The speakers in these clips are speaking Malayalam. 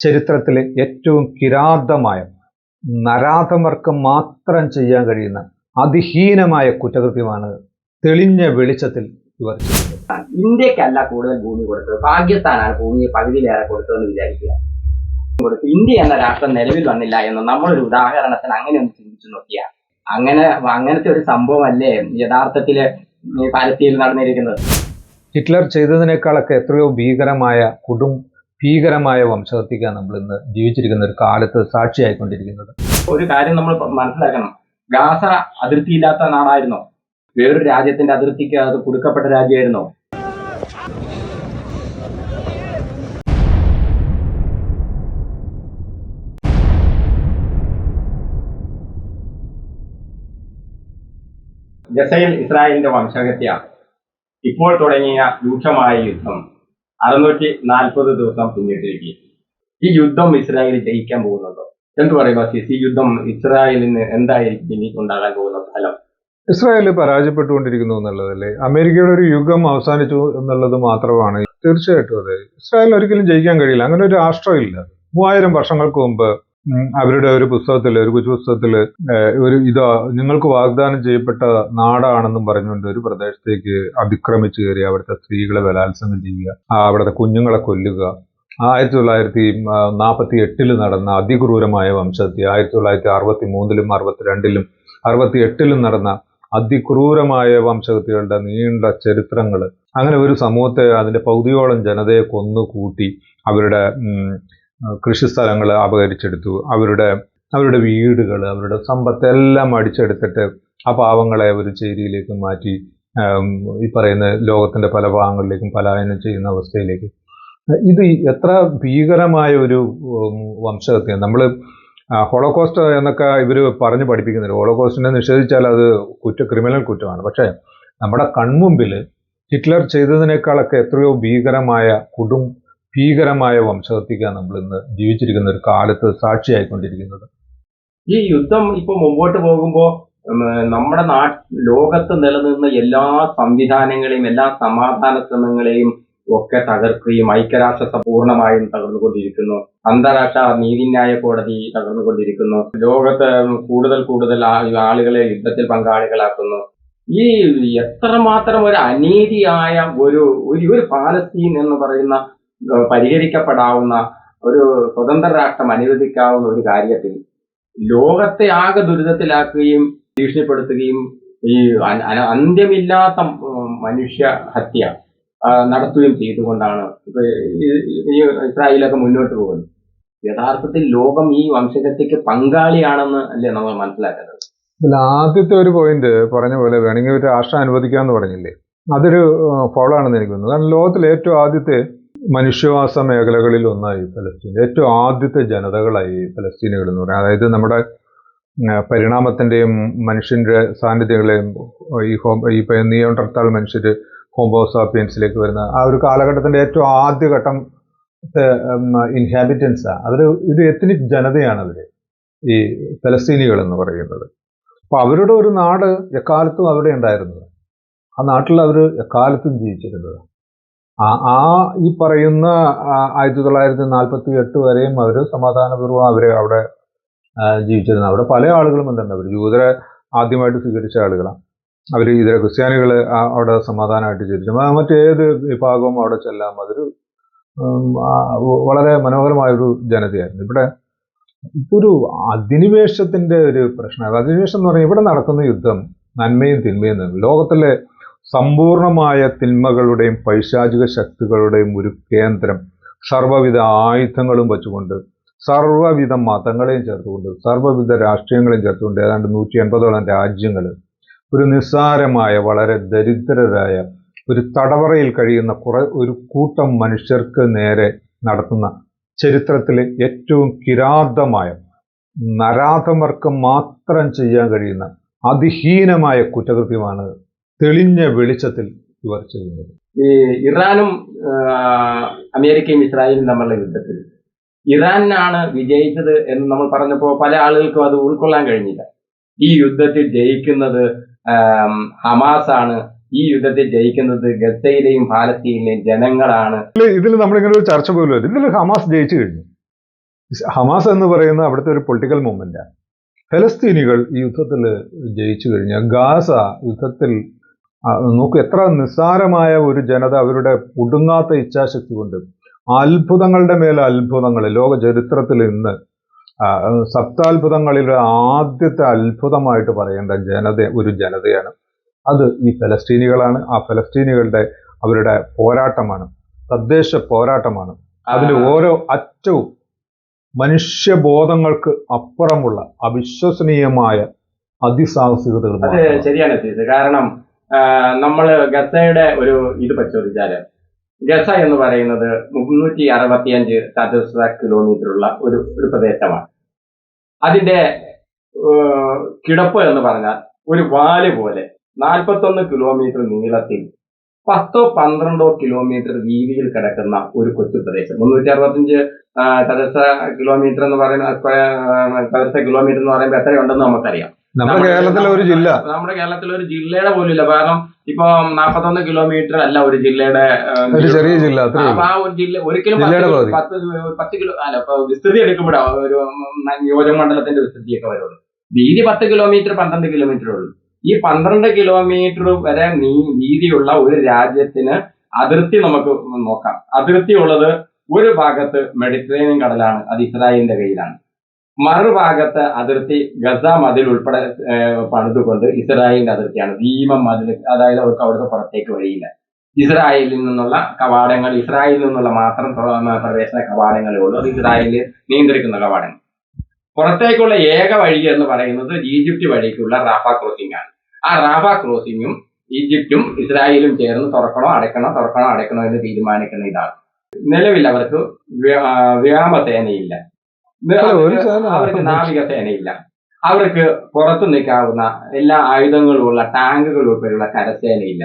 ചരിത്രത്തിലെ ഏറ്റവും കിരാതമായ നരാധമർക്ക് മാത്രം ചെയ്യാൻ കഴിയുന്ന അതിഹീനമായ കുറ്റകൃത്യമാണ് തെളിഞ്ഞ വെളിച്ചത്തിൽ ഇവർ ഇന്ത്യക്കല്ല കൂടുതൽ ഭൂമി കൊടുത്തത്. പാകിസ്ഥാനാണ് ഭൂമി പകുതിയിലേറെ കൊടുത്തതെന്ന് വിചാരിക്കുക. കൊടുത്തു ഇന്ത്യ എന്ന രാഷ്ട്രം നിലവിൽ വന്നില്ല എന്ന് നമ്മളൊരു ഉദാഹരണത്തിന് അങ്ങനെ ഒന്ന് ചിന്തിച്ചു നോക്കിയാൽ അങ്ങനെ അങ്ങനത്തെ ഒരു സംഭവമല്ലേ യഥാർത്ഥത്തിൽ ഈ പാലസ്തീനിൽ നടന്നിരിക്കുന്നത്? ഹിറ്റ്ലർ ചെയ്തതിനേക്കാളൊക്കെ എത്രയോ ഭീകരമായ കൊടും ഭീകരമായ വംശഹത്യക്കാണ് നമ്മൾ ഇന്ന് ജീവിച്ചിരിക്കുന്ന ഒരു കാലത്ത് സാക്ഷിയായിക്കൊണ്ടിരിക്കുന്നത്. ഒരു കാര്യം നമ്മൾ മനസ്സിലാക്കണം. ഗാസ അതിർത്തിയില്ലാത്ത നാടായിരുന്നോ. വേറൊരു രാജ്യത്തിന്റെ അതിർത്തിക്ക് അത് കൊടുക്കപ്പെട്ട രാജ്യമായിരുന്നോ. ഗസയിൽ ഇസ്രായേലിന്റെ വംശഹത്യ. ഇപ്പോൾ തുടങ്ങിയ രൂക്ഷമായ യുദ്ധം. അറുന്നൂറ്റി നാൽപ്പത് ദിവസം പിന്നിട്ടിരിക്കും ഈ യുദ്ധം ഇസ്രായേൽ ജയിക്കാൻ പോകുന്നുണ്ടോ? എന്ത് പറയുക ഈ യുദ്ധം ഇസ്രായേലിന് എന്തായിരിക്കും ഇനി ഉണ്ടാകാൻ പോകുന്ന ഫലം? ഇസ്രായേൽ പരാജയപ്പെട്ടുകൊണ്ടിരിക്കുന്നു എന്നുള്ളതല്ലേ? അമേരിക്കയുടെ ഒരു യുഗം അവസാനിച്ചു എന്നുള്ളത് മാത്രമാണ്. തീർച്ചയായിട്ടും അതെ. ഇസ്രായേൽ ഒരിക്കലും ജയിക്കാൻ കഴിയില്ല. അങ്ങനെ ഒരു രാഷ്ട്രമില്ല. മൂവായിരം വർഷങ്ങൾക്ക് മുമ്പ് അവരുടെ ഒരു പുസ്തകത്തിൽ ഒരു കൊച്ചു പുസ്തകത്തിൽ ഒരു ഇതാ നിങ്ങൾക്ക് വാഗ്ദാനം ചെയ്യപ്പെട്ട നാടാണെന്നും പറഞ്ഞുകൊണ്ട് ഒരു പ്രദേശത്തേക്ക് അതിക്രമിച്ചു കയറി അവിടുത്തെ സ്ത്രീകളെ ബലാത്സംഗം ചെയ്യുക അവിടുത്തെ കുഞ്ഞുങ്ങളെ കൊല്ലുക. ആയിരത്തി തൊള്ളായിരത്തി നാൽപ്പത്തി എട്ടിൽ നടന്ന അതിക്രൂരമായ വംശഹത്യ ആയിരത്തി തൊള്ളായിരത്തി അറുപത്തി മൂന്നിലും അറുപത്തിരണ്ടിലും അറുപത്തി എട്ടിലും നടന്ന അതിക്രൂരമായ വംശഹത്യകളുടെ നീണ്ട ചരിത്രങ്ങൾ അങ്ങനെ ഒരു സമൂഹത്തെ അതിന്റെ പകുതിയോളം ജനതയെ കൊന്നുകൂട്ടി അവരുടെ ഉം, കൃഷിസ്ഥലങ്ങൾ അപകരിച്ചെടുത്തു. അവരുടെ അവരുടെ വീടുകൾ അവരുടെ സമ്പത്തെല്ലാം അടിച്ചെടുത്തിട്ട് ആ പാവങ്ങളെ ഒരു ചേരിയിലേക്ക് മാറ്റി ഈ പറയുന്ന ലോകത്തിന്റെ പല ഭാഗങ്ങളിലേക്കും പലായനം ചെയ്യുന്ന അവസ്ഥയിലേക്ക്. ഇത് എത്ര ഭീകരമായ ഒരു വംശഹത്യ. നമ്മൾ ഹോളോകോസ്റ്റ് എന്നൊക്കെ ഇവർ പറഞ്ഞ് പഠിപ്പിക്കുന്നില്ല ഹോളോകോസ്റ്റിനെ നിഷേധിച്ചാൽ അത് കുറ്റ ക്രിമിനൽ കുറ്റമാണ്. പക്ഷേ നമ്മുടെ കൺമുമ്പിൽ ഹിറ്റ്ലർ ചെയ്തതിനേക്കാളൊക്കെ എത്രയോ ഭീകരമായ കൊടും ഭീകരമായ വംശഹത്യക്കാണ് നമ്മൾ ഇന്ന് ജീവിച്ചിരിക്കുന്ന ഒരു കാലത്ത് സാക്ഷിയായിക്കൊണ്ടിരിക്കുന്നത്. ഈ യുദ്ധം ഇപ്പൊ മുമ്പോട്ട് പോകുമ്പോൾ നമ്മുടെ നാ ലോകത്ത് നിലനിന്ന എല്ലാ സംവിധാനങ്ങളെയും എല്ലാ സമാധാന ശ്രമങ്ങളെയും ഒക്കെ തകർക്കുകയും ഐക്യരാഷ്ട്രസഭ പൂർണമായും തകർന്നുകൊണ്ടിരിക്കുന്നു. അന്താരാഷ്ട്ര നീതിന്യായ കോടതി തകർന്നുകൊണ്ടിരിക്കുന്നു. ലോകത്ത് കൂടുതൽ കൂടുതൽ ആളുകളെ യുദ്ധത്തിൽ പങ്കാളികളാക്കുന്നു. ഈ എത്രമാത്രം ഒരു അനീതിയായ ഒരു ഒരു പാലസ്തീൻ എന്ന് പറയുന്ന പരിഹരിക്കപ്പെടാവുന്ന ഒരു സ്വതന്ത്ര രാഷ്ട്രം അനുവദിക്കാവുന്ന ഒരു കാര്യത്തിൽ ലോകത്തെ ആകെ ദുരിതത്തിലാക്കുകയും ഭീഷണിപ്പെടുത്തുകയും ഈ അന്ത്യമില്ലാത്ത മനുഷ്യ ഹത്യ നടത്തുകയും ചെയ്തുകൊണ്ടാണ് ഈ- ഇസ്രായേലൊക്കെ മുന്നോട്ട് പോകുന്നത്. യഥാർത്ഥത്തിൽ ലോകം ഈ വംശഹത്യക്ക് പങ്കാളിയാണെന്ന് അല്ലേ നമ്മൾ മനസ്സിലാക്കേണ്ടത്? അല്ല ആദ്യത്തെ ഒരു പോയിന്റ് പറഞ്ഞ പോലെ വേണമെങ്കിൽ ഒരു രാഷ്ട്രം അനുവദിക്കാമെന്ന് പറഞ്ഞില്ലേ? അതൊരു ഫോളോ ആണെന്ന് എനിക്ക് തോന്നുന്നു. കാരണം ലോകത്തിലെ ഏറ്റവും ആദ്യത്തെ മനുഷ്യവാസ മേഖലകളിൽ ഒന്നായി ഫലസ്തീൻ. ഏറ്റവും ആദ്യത്തെ ജനതകളായി ഫലസ്തീനുകൾ എന്ന് പറയുന്നത് അതായത് നമ്മുടെ പരിണാമത്തിന്റെയും മനുഷ്യന്റെ സാന്നിധ്യങ്ങളെയും ഈ ഹോം ഈ നിയോണ്ടർത്താൾ മനുഷ്യർ ഹോംബോസാപ്പിയൻസിലേക്ക് വരുന്ന ആ ഒരു കാലഘട്ടത്തിന്റെ ഏറ്റവും ആദ്യഘട്ടം ഘട്ടം ഇൻഹാബിറ്റൻസാ അതൊരു ഇത് എത്നിക് ജനതയാണ് അവർ ഈ ഫലസ്തീനികൾ എന്ന് പറയുന്നത്. അപ്പോൾ അവരുടെ ഒരു നാട് എക്കാലത്തും അവിടെ ഉണ്ടായിരുന്നത്. ആ നാട്ടിൽ അവർ എക്കാലത്തും ജീവിച്ചിരുന്നത്. ആ ഈ പറയുന്ന ആയിരത്തി തൊള്ളായിരത്തി നാൽപ്പത്തി എട്ട് വരെയും അവർ സമാധാനപൂർവം അവർ അവിടെ ജീവിച്ചിരുന്നു. അവിടെ പല ആളുകളും എന്തുണ്ട് അവർ യൂതരെ ആദ്യമായിട്ട് സ്വീകരിച്ച ആളുകളാണ് അവർ ഇതര ക്രിസ്ത്യാനികൾ അവിടെ സമാധാനമായിട്ട് ജീവിച്ചു. മറ്റേത് വിഭാഗവും അവിടെ ചെല്ലാം അതൊരു വളരെ മനോഹരമായൊരു ജനതയായിരുന്നു. ഇവിടെ ഇതൊരു അധിനിവേശത്തിന്റെ ഒരു പ്രശ്നമാണ്. അധിനിവേശം എന്ന് പറഞ്ഞാൽ ഇവിടെ നടക്കുന്ന യുദ്ധം നന്മയും തിന്മയും ലോകത്തിലെ സമ്പൂർണമായ തിന്മകളുടെയും പൈശാചിക ശക്തികളുടെയും ഒരു കേന്ദ്രം സർവവിധ ആയുധങ്ങളും വെച്ചുകൊണ്ട് സർവവിധ മതങ്ങളെയും ചേർത്തുകൊണ്ട് സർവവിധ രാഷ്ട്രീയങ്ങളെയും ചേർത്തുകൊണ്ട് ഏതാണ്ട് നൂറ്റി എൺപതോളം രാജ്യങ്ങൾ ഒരു നിസ്സാരമായ വളരെ ദരിദ്രരായ ഒരു തടവറയിൽ കഴിയുന്ന കുറെ ഒരു കൂട്ടം മനുഷ്യർക്ക് നേരെ നടത്തുന്ന ചരിത്രത്തിലെ ഏറ്റവും കിരാതമായ നരാധമർക്ക് മാത്രം ചെയ്യാൻ കഴിയുന്ന അതിഹീനമായ കുറ്റകൃത്യമാണ് തെളിഞ്ഞ വെളിച്ചത്തിൽ ഇവർ ചെയ്യുന്നത്. ഈ ഇറാനും അമേരിക്കയും ഇസ്രായേലും തമ്മിലുള്ള യുദ്ധത്തിൽ ഇറാനാണ് വിജയിച്ചത് എന്ന് നമ്മൾ പറഞ്ഞപ്പോൾ പല ആളുകൾക്കും അത് ഉൾക്കൊള്ളാൻ കഴിഞ്ഞില്ല. ഈ യുദ്ധത്തിൽ ജയിക്കുന്നത് ഹമാസ് ആണ് ഈ യുദ്ധത്തിൽ ജയിക്കുന്നത് ഗസയിലെയും പാലസ്തീനിലെയും ജനങ്ങളാണ്. ഇതിൽ നമ്മളിങ്ങനെ ഒരു ചർച്ച പോലും. ഇതിൽ ഹമാസ് ജയിച്ചു കഴിഞ്ഞു. ഹമാസ് എന്ന് പറയുന്ന അവിടുത്തെ ഒരു പൊളിറ്റിക്കൽ മൂവ്മെന്റാണ് ഫലസ്തീനികൾ ഈ യുദ്ധത്തിൽ ജയിച്ചു കഴിഞ്ഞാൽ ഗാസ യുദ്ധത്തിൽ നോക്കൂ എത്ര നിസ്സാരമായ ഒരു ജനത അവരുടെ ഒടുങ്ങാത്ത ഇച്ഛാശക്തി കൊണ്ട് അത്ഭുതങ്ങളുടെ മേലെ അത്ഭുതങ്ങൾ ലോക ചരിത്രത്തിൽ ഇന്ന് സപ്താത്ഭുതങ്ങളിലെ ആദ്യത്തെ അത്ഭുതമായിട്ട് പറയേണ്ട ജനത ഒരു ജനതയാണ് അത് ഈ ഫലസ്തീനികളാണ്. ആ ഫലസ്തീനികളുടെ അവരുടെ പോരാട്ടമാണ് തദ്ദേശ പോരാട്ടമാണ്. അതിൽ ഓരോ അറ്റവും മനുഷ്യബോധങ്ങൾക്ക് അപ്പുറമുള്ള അവിശ്വസനീയമായ അതിസാഹസികതകൾ അത് ശരിയാണ് കാരണം നമ്മൾ ഗസയുടെ ഒരു ഇത് പരിശോധിച്ചാൽ ഗസ എന്ന് പറയുന്നത് മുന്നൂറ്റി അറുപത്തിയഞ്ച് ചതുരശ്ര കിലോമീറ്റർ ഉള്ള ഒരു ഒരു പ്രദേശമാണ്. അതിന്റെ കിടപ്പ് എന്ന് പറഞ്ഞാൽ ഒരു വാൽ പോലെ നാൽപ്പത്തൊന്ന് കിലോമീറ്റർ നീളത്തിൽ പത്തോ പന്ത്രണ്ടോ കിലോമീറ്റർ വീതിയിൽ കിടക്കുന്ന ഒരു കൊച്ചു പ്രദേശം. മുന്നൂറ്റി അറുപത്തിയഞ്ച് ചതുരശ്ര കിലോമീറ്റർ എന്ന് പറയുന്ന ചതുശ്ര കിലോമീറ്റർ എന്ന് പറയുമ്പോൾ എത്രയുണ്ടെന്ന് നമുക്കറിയാം. നമ്മുടെ കേരളത്തിലെ ഒരു ജില്ല. നമ്മുടെ കേരളത്തിലെ ഒരു ജില്ലയുടെ പോലും ഇല്ല കാരണം ഇപ്പൊ നാപ്പത്തൊന്ന് കിലോമീറ്റർ അല്ല ഒരു ജില്ലയുടെ ഒരു ചെറിയ ജില്ല അപ്പൊ ആ ഒരു ജില്ല ഒരിക്കലും പത്ത്. പത്ത് പത്ത് കിലോ അല്ല ഇപ്പൊ വിസ്തൃതി എടുക്കുമ്പോഴാ ഒരു നിയോജക മണ്ഡലത്തിന്റെ വിസ്തൃതിയൊക്കെ വരുള്ളൂ. വീതി പത്ത് കിലോമീറ്റർ പന്ത്രണ്ട് കിലോമീറ്റർ ഉള്ളൂ. ഈ പന്ത്രണ്ട് കിലോമീറ്റർ വരെ നീ വീതിയുള്ള ഒരു രാജ്യത്തിന് അതിർത്തി നമുക്ക് നോക്കാം. അതിർത്തി ഉള്ളത് ഒരു ഭാഗത്ത് മെഡിറ്ററേനിയൻ കടലാണ് അത് ഇസ്രായേലിന്റെ കയ്യിലാണ്. മറുഭാഗത്ത് അതിർത്തി ഗസ മതിൽ ഉൾപ്പെടെ പണിതുകൊണ്ട് ഇസ്രായേലിന്റെ അതിർത്തിയാണ്. ഭീമം മതിൽ അതായത് അവർക്ക് അവിടുത്തെ പുറത്തേക്ക് വഴിയില്ല. ഇസ്രായേലിൽ നിന്നുള്ള കവാടങ്ങൾ ഇസ്രായേലിൽ നിന്നുള്ള മാത്രം പ്രവേശന കവാടങ്ങളേ ഉള്ളൂ. അത് ഇസ്രായേലിൽ നിയന്ത്രിക്കുന്ന കവാടങ്ങൾ. പുറത്തേക്കുള്ള ഏക വഴി എന്ന് പറയുന്നത് ഈജിപ്റ്റ് വഴിക്കുള്ള റാഫ ക്രോസിംഗ് ആണ്. ആ റാഫ ക്രോസിംഗും ഈജിപ്റ്റും ഇസ്രായേലും ചേർന്ന് തുറക്കണോ അടയ്ക്കണോ തുറക്കണോ അടയ്ക്കണോ എന്ന് തീരുമാനിക്കുന്ന ഇതാണ്. നിലവിൽ അവർക്ക് വ്യ- വ്യോമസേനയില്ല. അവർക്ക് നാവിക സേനയില്ല. നാവികസേനയില്ല അവർക്ക് പുറത്തു നിൽക്കാവുന്ന എല്ലാ ആയുധങ്ങളും ഉള്ള ടാങ്കുകൾ ഉൾപ്പെടെയുള്ള കരസേനയില്ല.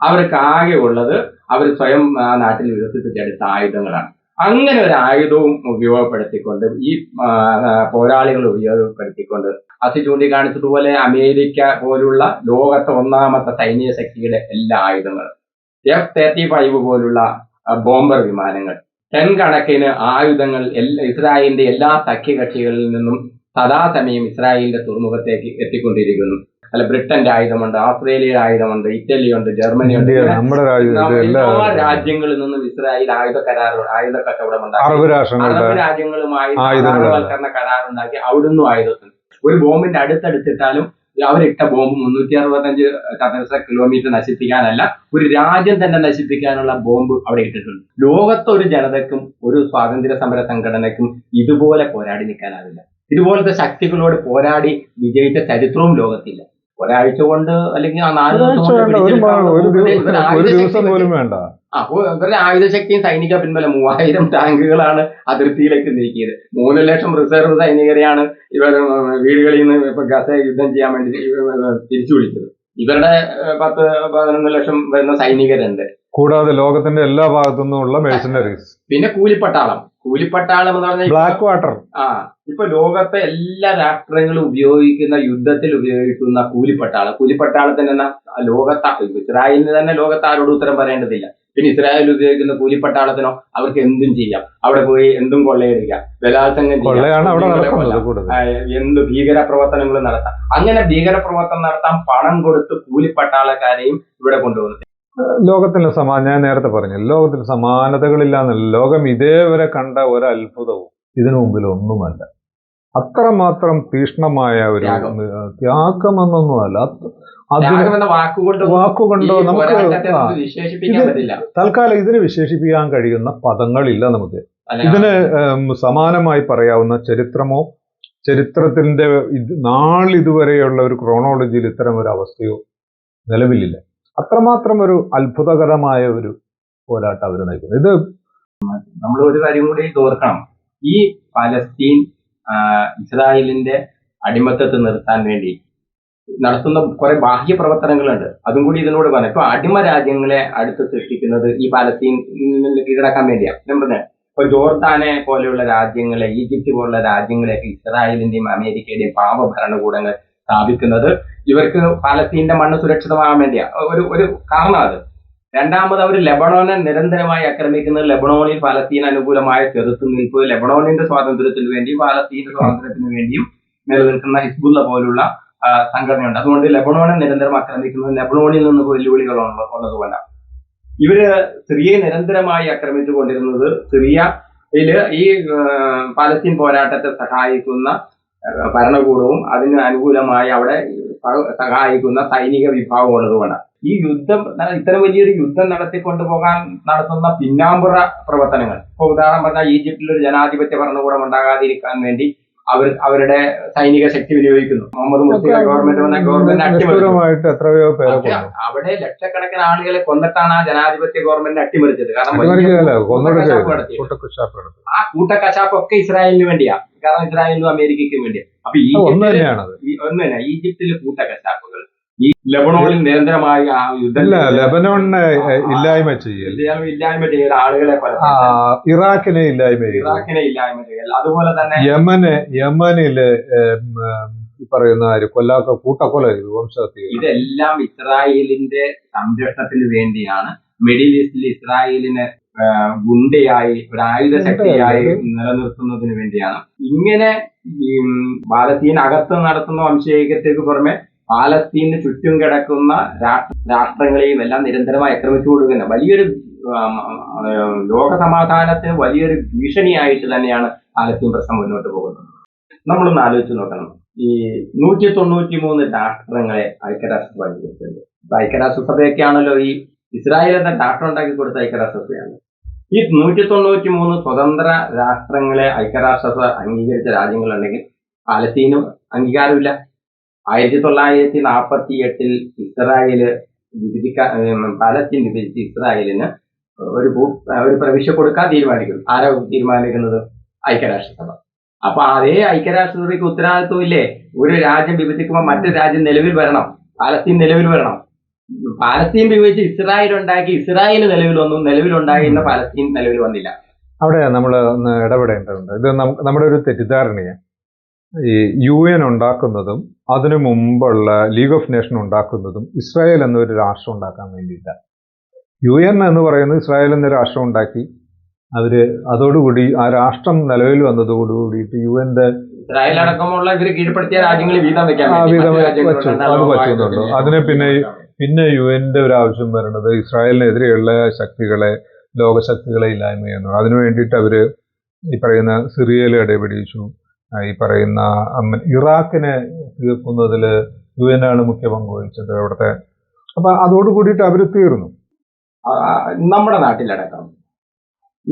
അവർക്ക് ആകെ ഉള്ളത് അവർ സ്വയം ആ നാട്ടിൽ വികസിപ്പിച്ചെടുത്ത ആയുധങ്ങളാണ്. അങ്ങനെ ഒരു ആയുധവും ഉപയോഗപ്പെടുത്തിക്കൊണ്ട് ഈ പോരാളികൾ ഉപയോഗപ്പെടുത്തിക്കൊണ്ട് അത് ചൂണ്ടിക്കാണിച്ചതുപോലെ അമേരിക്ക പോലുള്ള ലോകത്തെ ഒന്നാമത്തെ സൈനിക ശക്തിയുടെ എല്ലാ ആയുധങ്ങളും. എഫ് തേർട്ടി ഫൈവ് പോലുള്ള ബോംബർ വിമാനങ്ങൾ. ടെൻ കണക്കിന് ആയുധങ്ങൾ എല്ലാ ഇസ്രായേലിന്റെ എല്ലാ സഖ്യകക്ഷികളിൽ നിന്നും സദാസമയം ഇസ്രായേലിന്റെ തുറമുഖത്തേക്ക് എത്തിക്കൊണ്ടിരിക്കുന്നു. അല്ല ബ്രിട്ടന്റെ ആയുധമുണ്ട് ഓസ്ട്രേലിയയുടെ ആയുധമുണ്ട് ഇറ്റലിയുണ്ട് ജർമ്മനിയുണ്ട് ജർമ്മനി ഉണ്ട്. നമ്മുടെ എല്ലാ രാജ്യങ്ങളിൽ നിന്നും ഇസ്രായേൽ ആയുധ കരാർ ആയുധ കച്ചവടം ഉണ്ടാക്കി. അറബ് രാജ്യങ്ങളുമായി ആയുധങ്ങൾ ആണവവൽക്കരണ കരാറുണ്ടാക്കി. അവിടുന്ന് ആയുധത്തിൽ ഒരു ബോംബിന്റെ അടുത്തടുത്തിട്ടാലും അവരിട്ട ബോംബ് മുന്നൂറ്റി അറുപത്തഞ്ച് ചതുരശ്ര കിലോമീറ്റർ നശിപ്പിക്കാനല്ല ഒരു രാജ്യം തന്നെ നശിപ്പിക്കാനുള്ള ബോംബ് അവിടെ ഇട്ടിട്ടുണ്ട്. ലോകത്തെ ഒരു ജനതയ്ക്കും ഒരു സ്വാതന്ത്ര്യ സമര സംഘടനയ്ക്കും ഇതുപോലെ പോരാടി നിൽക്കാനാവില്ല. ഇതുപോലത്തെ ശക്തികളോട് പോരാടി വിജയിച്ച ചരിത്രവും ലോകത്തില്ല. ഒരാഴ്ച കൊണ്ട് അല്ലെങ്കിൽ ആ നാല് ദിവസം കൊണ്ട് ഇവരുടെ ആയുധശക്തിയും സൈനിക പിൻബലം മൂവായിരം ടാങ്കുകളാണ് അതിർത്തിയിലേക്ക് നീക്കിയത്. മൂന്ന് ലക്ഷം റിസർവ് സൈനികരെയാണ് ഇവർ വീടുകളിൽ നിന്ന് ഇപ്പൊ ഗസ യുദ്ധം ചെയ്യാൻ വേണ്ടി തിരിച്ചു വിളിച്ചത്. ഇവരുടെ പത്ത് പതിനൊന്ന് ലക്ഷം വരുന്ന സൈനികരുണ്ട്. കൂടാതെ ലോകത്തിന്റെ എല്ലാ ഭാഗത്തു നിന്നുള്ള മെഴ്സനറീസ് പിന്നെ കൂലിപ്പട്ടാളം. കൂലിപ്പട്ടാളം എന്ന് പറഞ്ഞാൽ ബ്ലാക്ക് വാട്ടർ ആ ഇപ്പൊ ലോകത്തെ എല്ലാ രാഷ്ട്രങ്ങളും ഉപയോഗിക്കുന്ന യുദ്ധത്തിൽ ഉപയോഗിക്കുന്ന കൂലിപ്പട്ടാളം. കൂലിപ്പട്ടാളത്തിന് തന്നെ ലോകത്ത ഇസ്രായേലിന് തന്നെ ലോകത്ത് ആരോട് ഉത്തരം പറയേണ്ടതില്ല. പിന്നെ ഇസ്രായേൽ ഉപയോഗിക്കുന്ന കൂലിപ്പട്ടാളത്തിനോ അവർക്ക് എന്തും ചെയ്യാം. അവിടെ പോയി എന്തും കൊള്ളയടിക്കാം. ബലാത്സംഗം എന്ത് ഭീകര പ്രവർത്തനങ്ങളും നടത്താം. അങ്ങനെ ഭീകര പ്രവർത്തനം നടത്താൻ പണം കൊടുത്ത് കൂലിപ്പട്ടാളക്കാരെയും ഇവിടെ കൊണ്ടുവന്നു. ലോകത്തിന് സമാ ഞാൻ നേരത്തെ പറഞ്ഞു ലോകത്തിന് സമാനതകളില്ല എന്നുള്ള ലോകം ഇതേവരെ കണ്ട ഒരത്ഭുതവും അത്ഭുതവും ഇതിനു മുമ്പിൽ ഒന്നുമല്ല അത്രമാത്രം തീഷ്ണമായ ഒരു ത്യാഗം. എന്നൊന്നുമല്ല ത്യാഗമെന്നൊന്നുമല്ല. വാക്കുകൊണ്ടോ നമുക്ക് തൽക്കാലം ഇതിന് വിശേഷിപ്പിക്കാൻ കഴിയുന്ന പദങ്ങളില്ല നമുക്ക്. ഇതിന് സമാനമായി പറയാവുന്ന ചരിത്രമോ ചരിത്രത്തിന്റെ ഇത് നാളിതുവരെയുള്ള ഒരു ക്രോണോളജിയിൽ ഇത്തരം ഒരു അവസ്ഥയോ നിലവിലില്ല. അത്രമാത്രം ഒരു അത്ഭുതകരമായ ഒരു പോരാട്ടം അവർ നയിക്കുന്നത് ഇത് നമ്മൾ ഒരു കാര്യം കൂടി ഓർക്കണം. ഈ പലസ്തീൻ ഇസ്രായേലിന്റെ അടിമത്തത്തെ നിർത്താൻ വേണ്ടി നടത്തുന്ന കുറെ ബാഹ്യ പ്രവർത്തനങ്ങളുണ്ട്. അതും കൂടി ഇതിനോട് പറഞ്ഞു. ഇപ്പൊ അടിമ രാജ്യങ്ങളെ അടുത്ത് സൃഷ്ടിക്കുന്നത് ഈ പലസ്തീൻ കീഴടക്കാൻ വേണ്ടിയാണ് ഞാൻ പറഞ്ഞത് ഇപ്പൊ ജോർദാനെ പോലെയുള്ള രാജ്യങ്ങളെ ഈജിപ്ത് പോലുള്ള രാജ്യങ്ങളെയൊക്കെ ഇസ്രായേലിന്റെയും അമേരിക്കയുടെയും പാവ ഭരണകൂടങ്ങൾ സ്ഥാപിക്കുന്നത്. ഇവർക്ക് പാലസ്തീന്റെ മണ്ണ് സുരക്ഷിതമാകാൻ വേണ്ടിയാ. ഒരു ഒരു കാരണം അത്. രണ്ടാമത് അവർ ലെബണോനെ നിരന്തരമായി ആക്രമിക്കുന്നത് ലെബണോണിൽ പാലസ്തീൻ അനുകൂലമായ ചെറുത്തുനിൽപ്പ് ലെബണോണിന്റെ സ്വാതന്ത്ര്യത്തിന് വേണ്ടിയും പാലസ്തീന്റെ സ്വാതന്ത്ര്യത്തിന് വേണ്ടിയും നിലനിൽക്കുന്ന ഹിസ്ബുല്ല പോലുള്ള സംഘടനയുണ്ട്. അതുകൊണ്ട് ലെബണോനെ നിരന്തരം ആക്രമിക്കുന്നത് ലെബണോണിൽ നിന്ന് വെല്ലുവിളികൾ ഉള്ളതുമല്ല ഇവർ സിറിയയെ നിരന്തരമായി ആക്രമിച്ചു കൊണ്ടിരുന്നത് സിറിയയിൽ ഈ പാലസ്തീൻ പോരാട്ടത്തെ സഹായിക്കുന്ന ഭരണകൂടവും അതിന് അനുകൂലമായി അവിടെ സഹായിക്കുന്ന സൈനിക വിഭാഗം ഉള്ളതുകൊണ്ട് ഈ യുദ്ധം ഇത്ര വലിയൊരു യുദ്ധം നടത്തിക്കൊണ്ടു പോകാൻ നടത്തുന്ന പിന്നാമ്പുറ പ്രവർത്തനങ്ങൾ. ഇപ്പൊ ഉദാഹരണം പറഞ്ഞാൽ ഈജിപ്തിൽ ഒരു ജനാധിപത്യ ഭരണകൂടം ഉണ്ടാകാതിരിക്കാൻ വേണ്ടി അവർ അവരുടെ സൈനിക ശക്തി വിനിയോഗിക്കുന്നു. മുഹമ്മദ് മുസ്ലിം ഗവൺമെന്റ് വന്ന ഗവൺമെന്റ് അട്ടിമറിച്ചു. അവിടെ ലക്ഷക്കണക്കിന് ആളുകളെ കൊന്നിട്ടാണ് ആ ജനാധിപത്യ ഗവൺമെന്റ് അട്ടിമറിച്ചത്. കാരണം ആ കൂട്ടക്കശാപ്പ് ഒക്കെ ഇസ്രായേലിന് വേണ്ടിയാ. കാരണം ഇസ്രായേലിനും അമേരിക്കയ്ക്കും വേണ്ടിയാ. അപ്പൊ ഈജിപ്തിൽ ഈ- ഒന്ന് തന്നെ. ഈജിപ്തിൽ കൂട്ടക്കശാപ്പുകൾ ഈ ലബനോണിൽ നിരന്തരമായി ആ യുദ്ധം അല്ല ലെബനോണിനെ ഇല്ലായ്മ ചെയ്യൽ. ഇല്ലായ്മ ചെയ്ത ആളുകളെ ഇറാഖിനെ ഇല്ലായ്മ ചെയ്യൽ. ഇറാഖിനെ ഇല്ലായ്മ ചെയ്യൽ. അതുപോലെ തന്നെ യമന് യമനിൽ പറയുന്ന ആര് കൊല്ലാത്ത കൂട്ടക്കൊല ചെയ്തു വംശഹത്യ. ഇതെല്ലാം ഇസ്രായേലിന്റെ സംരക്ഷണത്തിന് വേണ്ടിയാണ്. മിഡിൽ ഈസ്റ്റിൽ ഇസ്രായേലിനെ ഗുണ്ടയായി ഒരു ആയുധ ശക്തിയായി നിലനിർത്തുന്നതിന് വേണ്ടിയാണ്. ഇങ്ങനെ ഈ അകത്ത് നടത്തുന്ന വംശീയത്തേക്ക് പുറമെ പാലസ്തീന് ചുറ്റും കിടക്കുന്ന രാഷ്ട്ര- രാഷ്ട്രങ്ങളെയും എല്ലാം നിരന്തരമായി ആക്രമിച്ചു കൊടുക്കുന്ന വലിയൊരു ലോക സമാധാനത്തിന് വലിയൊരു ഭീഷണിയായിട്ട് തന്നെയാണ് പാലസ്തീൻ പ്രശ്നം മുന്നോട്ട് പോകുന്നത്. നമ്മളൊന്ന് ആലോചിച്ച് നോക്കണം. ഈ നൂറ്റി തൊണ്ണൂറ്റി മൂന്ന് രാഷ്ട്രങ്ങളെ ഐക്യരാഷ്ട്രസഭ അംഗീകരിച്ചിട്ടുണ്ട് ഐക്യരാഷ്ട്രസഭയൊക്കെയാണല്ലോ ഈ ഇസ്രായേൽ എന്ന രാഷ്ട്രം ഉണ്ടാക്കി കൊടുത്ത ഐക്യരാഷ്ട്രസഭയാണ്. ഈ നൂറ്റി തൊണ്ണൂറ്റി മൂന്ന് സ്വതന്ത്ര രാഷ്ട്രങ്ങളെ ഐക്യരാഷ്ട്രസഭ അംഗീകരിച്ച രാജ്യങ്ങളുണ്ടെങ്കിൽ പാലസ്തീനും അംഗീകാരമില്ല. ആയിരത്തി തൊള്ളായിരത്തി നാൽപ്പത്തി എട്ടിൽ ഇസ്രായേൽ വിഭജിക്കാൻ പാലസ്തീൻ വിഭജിച്ച് ഇസ്രായേലിന് ഒരു ഭൂ ഒരു പ്രവിശ്യ കൊടുക്കാൻ തീരുമാനിക്കുന്നു. ആരാ തീരുമാനിക്കുന്നത്? ഐക്യരാഷ്ട്രസഭ. അപ്പൊ അതേ ഐക്യരാഷ്ട്രസഭയ്ക്ക് ഉത്തരവാദിത്വം ഇല്ലേ? ഒരു രാജ്യം വിഭജിക്കുമ്പോൾ മറ്റു രാജ്യം നിലവിൽ വരണം. പാലസ്തീൻ നിലവിൽ വരണം. പാലസ്തീൻ വിഭജിച്ച് ഇസ്രായേൽ ഉണ്ടാക്കി ഇസ്രായേൽ നിലവിൽ വന്നു. നിലവിലുണ്ടായിരുന്ന പാലസ്തീൻ നിലവിൽ വന്നില്ല. അവിടെ നമ്മൾ ഒന്ന് ഇടപെടേണ്ടതുണ്ട്. ഇത് നമ്മുടെ ഒരു തെറ്റിദ്ധാരണയാണ്. ഈ യു എൻ ഉണ്ടാക്കുന്നതും അതിനു മുമ്പുള്ള ലീഗ് ഓഫ് നേഷൻ ഉണ്ടാക്കുന്നതും ഇസ്രായേൽ എന്നൊരു രാഷ്ട്രം ഉണ്ടാക്കാൻ വേണ്ടിയില്ല യു എൻ എന്ന് പറയുന്നത് ഇസ്രായേൽ എന്ന രാഷ്ട്രം ഉണ്ടാക്കി. അവർ അതോടുകൂടി ആ രാഷ്ട്രം നിലവിൽ വന്നതോടുകൂടിയിട്ട് യു എന്റെ ഇസ്രായേൽ അടക്കമുള്ള ഇവർ കീഴ്പ്പെടുത്തിയ രാജ്യങ്ങൾ വീതം വെക്കാൻ അത് പറ്റുന്നുണ്ടോ? അതിനെ പിന്നെ പിന്നെ യു എന്റെ ഒരു ആവശ്യം വരുന്നത് ഇസ്രായേലിനെതിരെയുള്ള ശക്തികളെ ലോകശക്തികളെ ഇല്ലായ്മ ചെയ്യുന്നു അതിനു വേണ്ടിയിട്ട് അവർ ഈ പറയുന്ന സിറിയയിൽ ഇടപെടിച്ചു. ഈ പറയുന്ന ഇറാഖിനെ തീർക്കുന്നതിൽ യു എൻ ആണ് മുഖ്യ പങ്ക് വഹിച്ചത് അവിടുത്തെ. അപ്പൊ അതോട് കൂടിയിട്ട് അവർ തീർന്നു. നമ്മുടെ നാട്ടിലടക്കം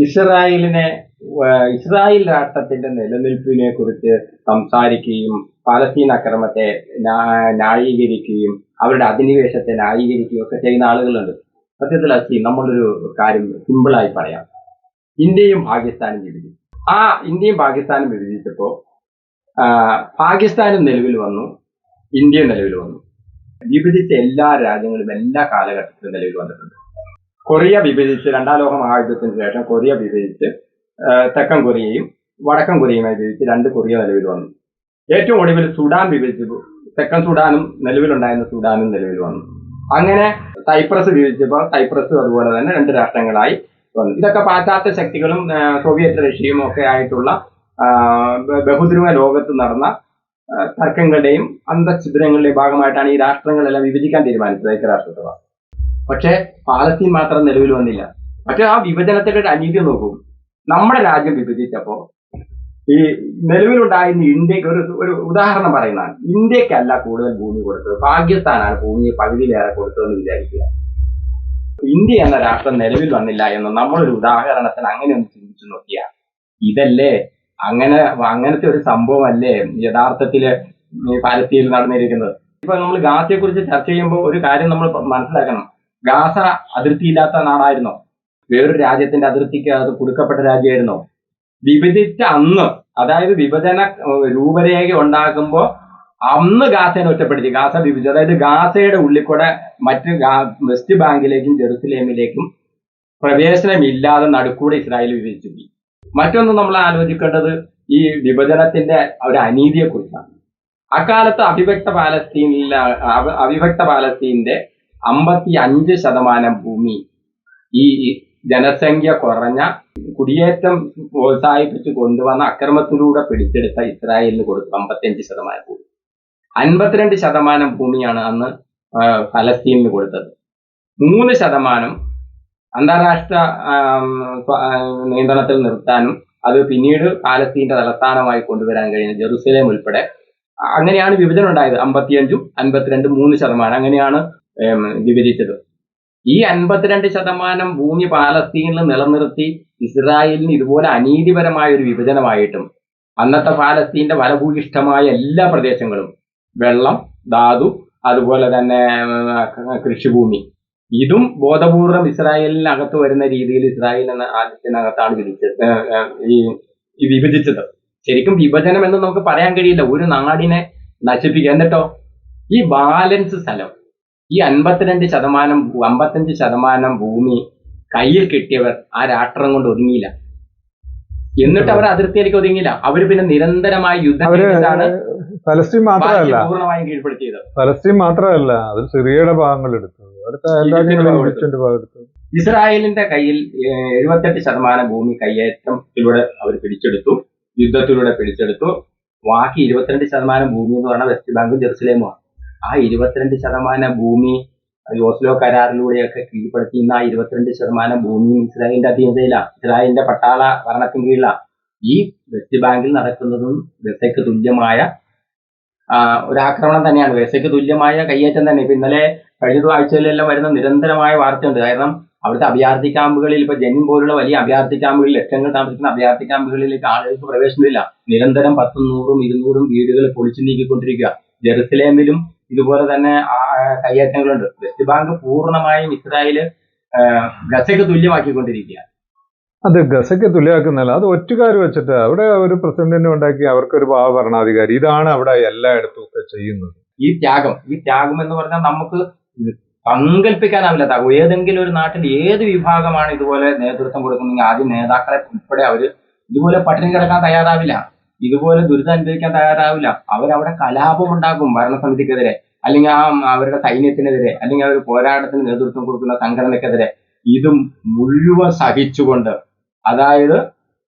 ഇസ്രായേലിനെ ഇസ്രായേൽ രാഷ്ട്രത്തിന്റെ നിലനിൽപ്പിനെ കുറിച്ച് സംസാരിക്കുകയും പലസ്തീൻ അക്രമത്തെ ന്യാ- ന്യായീകരിക്കുകയും അവരുടെ അധിനിവേശത്തെ ന്യായീകരിക്കുകയും ഒക്കെ ചെയ്യുന്ന ആളുകളുണ്ട്. സത്യത്തിൽ അസി നമ്മളൊരു കാര്യം സിമ്പിളായി പറയാം. ഇന്ത്യയും പാകിസ്ഥാനും വിഭജിച്ചു ആ ഇന്ത്യയും പാകിസ്ഥാനും വിഭജിച്ചപ്പോ പാകിസ്ഥാനും നിലവിൽ വന്നു ഇന്ത്യയും നിലവിൽ വന്നു. വിഭജിച്ച എല്ലാ രാജ്യങ്ങളും എല്ലാ കാലഘട്ടത്തിലും നിലവിൽ വന്നിട്ടുണ്ട്. കൊറിയ വിഭജിച്ച് രണ്ടാം ലോക മഹായുദ്ധത്തിന് ശേഷം കൊറിയ വിഭജിച്ച് തെക്കൻ കൊറിയയും വടക്കൻ കൊറിയയുമായി വിഭജിച്ച് രണ്ട് കൊറിയ നിലവിൽ വന്നു. ഏറ്റവും ഒടുവിൽ സുഡാൻ വിഭജിച്ചു തെക്കൻ സുഡാനും നിലവിലുണ്ടായിരുന്ന സുഡാനും നിലവിൽ വന്നു. അങ്ങനെ സൈപ്രസ് വിഭജിച്ചപ്പോൾ സൈപ്രസ് അതുപോലെ തന്നെ രണ്ട് രാഷ്ട്രങ്ങളായി വന്നു. ഇതൊക്കെ പാശ്ചാത്യ ശക്തികളും സോവിയറ്റ് റഷ്യയും ഒക്കെ ആയിട്ടുള്ള ബഹുദ്രുവ ലോകത്ത് നടന്ന തർക്കങ്ങളുടെയും അന്തഛിദ്രങ്ങളുടെയും ഭാഗമായിട്ടാണ് ഈ രാഷ്ട്രങ്ങളെല്ലാം വിഭജിക്കാൻ തീരുമാനിച്ചത് ഐക്യരാഷ്ട്രസഭ. പക്ഷേ പാലസ്തീൻ മാത്രം നിലവിൽ വന്നില്ല. പക്ഷെ ആ വിഭജനത്തിന്റെ അനീതി നോക്കും. നമ്മുടെ രാജ്യം വിഭജിച്ചപ്പോ ഈ നിലവിലുണ്ടായിരുന്ന ഇന്ത്യയ്ക്ക് ഒരു ഒരു ഉദാഹരണം പറയുന്നതാണ്. ഇന്ത്യക്കല്ല കൂടുതൽ ഭൂമി കൊടുത്തത്. പാകിസ്ഥാനാണ് ഭൂമിയെ പകുതിയിലേറെ കൊടുത്തതെന്ന് വിചാരിക്കുക. ഇന്ത്യ എന്ന രാഷ്ട്രം നിലവിൽ വന്നില്ല എന്ന് നമ്മളൊരു ഉദാഹരണത്തിന് അങ്ങനെ ഒന്ന് ചിന്തിച്ചു നോക്കിയാൽ ഇതല്ലേ അങ്ങനെ അങ്ങനത്തെ ഒരു സംഭവമല്ലേ യഥാർത്ഥത്തിൽ ഈ പാലസ്തീനിൽ നടന്നിരിക്കുന്നത്? ഇപ്പൊ നമ്മൾ ഗാസയെ കുറിച്ച് ചർച്ച ചെയ്യുമ്പോൾ ഒരു കാര്യം നമ്മൾ മനസ്സിലാക്കണം. ഗാസ അതിർത്തിയില്ലാത്ത നാടായിരുന്നോ. വേറൊരു രാജ്യത്തിന്റെ അതിർത്തിക്ക് അത് കൊടുക്കപ്പെട്ട രാജ്യമായിരുന്നോ. വിഭജിച്ച അന്ന് അതായത് വിഭജന രൂപരേഖ ഉണ്ടാക്കുമ്പോൾ അന്ന് ഗാസേനെ ഒറ്റപ്പെടുത്തി. ഗാസ വിഭജിച്ചു. അതായത് ഗാസയുടെ ഉള്ളിക്കൂടെ മറ്റ് വെസ്റ്റ് ബാങ്കിലേക്കും ജെറുസലേമിലേക്കും പ്രവേശനമില്ലാതെ നടുക്കൂടെ ഇസ്രായേൽ വിഭജിച്ചു. മറ്റൊന്ന് നമ്മൾ ആലോചിക്കേണ്ടത് ഈ വിഭജനത്തിന്റെ ഒരു അനീതിയെ കുറിച്ചാണ് അക്കാലത്ത് അവിഭക്ത പാലസ്തീനിലെ അവ- അവിഭക്ത പാലസ്തീന്റെ അമ്പത്തി അഞ്ച് ശതമാനം ഭൂമി ഈ ജനസംഖ്യ കുറഞ്ഞ കുടിയേറ്റം പ്രോത്സാഹിപ്പിച്ച് കൊണ്ടുവന്ന അക്രമത്തിലൂടെ പിടിച്ചെടുത്ത ഇസ്രായേലിന് കൊടുത്തു അമ്പത്തിയഞ്ച് ശതമാനം ഭൂമി. അൻപത്തിരണ്ട് ശതമാനം ഭൂമിയാണ് അന്ന് ഫലസ്തീനിന് കൊടുത്തത്. മൂന്ന് ശതമാനം അന്താരാഷ്ട്ര നിയന്ത്രണത്തിൽ നിർത്താനും അത് പിന്നീട് പാലസ്തീന്റെ തലസ്ഥാനമായി കൊണ്ടുവരാൻ കഴിയുന്ന ജെറുസലേം ഉൾപ്പെടെ. അങ്ങനെയാണ് വിഭജനം ഉണ്ടായത്. അമ്പത്തിയഞ്ചും അൻപത്തിരണ്ടും മൂന്ന് ശതമാനം അങ്ങനെയാണ് വിഭജിച്ചത്. ഈ അൻപത്തിരണ്ട് ശതമാനം ഭൂമി പാലസ്തീനിൽ നിലനിർത്തി ഇസ്രായേലിന് ഇതുപോലെ അനീതിപരമായ ഒരു വിഭജനമായിട്ടും അന്നത്തെ പാലസ്തീന്റെ ഫലഭൂയിഷ്ഠമായ എല്ലാ പ്രദേശങ്ങളും വെള്ളം ധാതു അതുപോലെ തന്നെ കൃഷിഭൂമി ഇതും ബോധപൂർവം ഇസ്രായേലിനകത്ത് വരുന്ന രീതിയിൽ ഇസ്രായേൽ എന്ന രാജ്യത്തിനകത്താണ് വിധിച്ചത് ഈ വിഭജിച്ചത്. ശരിക്കും വിഭജനം എന്ന് നമുക്ക് പറയാൻ കഴിയില്ല. ഒരു നാടിനെ നശിപ്പിക്കുക. എന്നിട്ടോ ഈ ബാലൻസ് സ്ഥലം ഈ അൻപത്തിരണ്ട് ശതമാനം അമ്പത്തഞ്ച് ശതമാനം ഭൂമി കയ്യിൽ കിട്ടിയവർ ആ രാഷ്ട്രം കൊണ്ട് ഒതുങ്ങിയില്ല. എന്നിട്ട് അവർ അതിർത്തിയിലേക്ക് ഒതുങ്ങിയില്ല. അവർ പിന്നെ നിരന്തരമായി യുദ്ധം ഫലസ്തീൻ മാത്രമല്ല. ബാക്കി പൂർണമായും കീഴ്പ്പെടുത്തിയത്. ഫലസ്തീൻ മാത്രമല്ല അത് സിറിയയുടെ ഭാഗങ്ങൾ എടുത്തു ഇസ്രായേലിന്റെ കയ്യിൽ എഴുപത്തെട്ട് ശതമാനം ഭൂമി കയ്യേറ്റത്തിലൂടെ അവർ പിടിച്ചെടുത്തു യുദ്ധത്തിലൂടെ പിടിച്ചെടുത്തു. ബാക്കി ഇരുപത്തിരണ്ട് ശതമാനം ഭൂമി എന്ന് പറഞ്ഞാൽ വെസ്റ്റ് ബാങ്കും ജെറുസലേമുമാണ്. ആ ഇരുപത്തിരണ്ട് ശതമാനം ഭൂമി യോസ്ലോ ഓസ്ലോ കരാറിലൂടെയൊക്കെ കീഴ്പ്പെടുത്തി ഇന്ന് ആ ഇരുപത്തിരണ്ട് ശതമാനം ഭൂമി ഇസ്രായേലിന്റെ അധീനതയിലാണ്. ഇസ്രായേലിന്റെ പട്ടാള ഭരണത്തിന് കീഴിലാണ് ഈ വെസ്റ്റ് ബാങ്കിൽ നടക്കുന്നതും ഗസയ്ക്ക് തുല്യമായ ഒരു ആക്രമണം തന്നെയാണ്. ഗസയ്ക്ക് തുല്യമായ കയ്യേറ്റം തന്നെ. ഇപ്പൊ ഇന്നലെ കഴിഞ്ഞ ആഴ്ചയിലെല്ലാം വരുന്ന നിരന്തരമായ വാർത്തയുണ്ട്. കാരണം അവിടുത്തെ അഭയാർത്ഥി ക്യാമ്പുകളിൽ ഇപ്പൊ ജനിൻ പോലുള്ള വലിയ അഭയാർത്ഥി ക്യാമ്പുകളിൽ ലക്ഷങ്ങൾ താമസിക്കുന്ന അഭയാർത്ഥി ക്യാമ്പുകളിലേക്ക് ആളുകൾക്ക് പ്രവേശനമില്ല. നിരന്തരം പത്തും നൂറും ഇരുന്നൂറും വീടുകൾ പൊളിച്ചു നീക്കിക്കൊണ്ടിരിക്കുക. ജെറുസലേമിലും ഇതുപോലെ തന്നെ കയ്യേറ്റങ്ങളുണ്ട്. വെസ്റ്റ് ബാങ്ക് പൂർണമായും ഇസ്രായേൽ ഗസയ്ക്ക് തുല്യമാക്കിക്കൊണ്ടിരിക്കുക അത് ഗസയ്ക്ക് തുല്യമാക്കുന്നില്ല അത് ഒറ്റുകാർ വെച്ചിട്ട് അവിടെ ഒരു പ്രസിഡന്റിനെ ഉണ്ടാക്കി അവർക്കൊരു പാവ ഭരണാധികാരി. ഇതാണ് അവിടെ എല്ലായിടത്തും ഒക്കെ ചെയ്യുന്നത്. ഈ ത്യാഗം ഈ ത്യാഗം എന്ന് പറഞ്ഞാൽ നമുക്ക് സങ്കല്പിക്കാനാവില്ല. ഏതെങ്കിലും ഒരു നാട്ടിൽ ഏത് വിഭാഗമാണ് ഇതുപോലെ നേതൃത്വം കൊടുക്കുന്നെങ്കിൽ ആദ്യം നേതാക്കളെ ഉൾപ്പെടെ അവർ ഇതുപോലെ പട്ടിണി കിടക്കാൻ തയ്യാറാവില്ല. ഇതുപോലെ ദുരിതം അനുഭവിക്കാൻ തയ്യാറാവില്ല. അവരവിടെ കലാപം ഉണ്ടാക്കും ഭരണസമിതിക്കെതിരെ. അല്ലെങ്കിൽ ആ അവരുടെ സൈന്യത്തിനെതിരെ. അല്ലെങ്കിൽ അവർ പോരാട്ടത്തിന് നേതൃത്വം കൊടുക്കുന്ന സംഘടനക്കെതിരെ. ഇതും മുഴുവൻ സഹിച്ചുകൊണ്ട്. അതായത്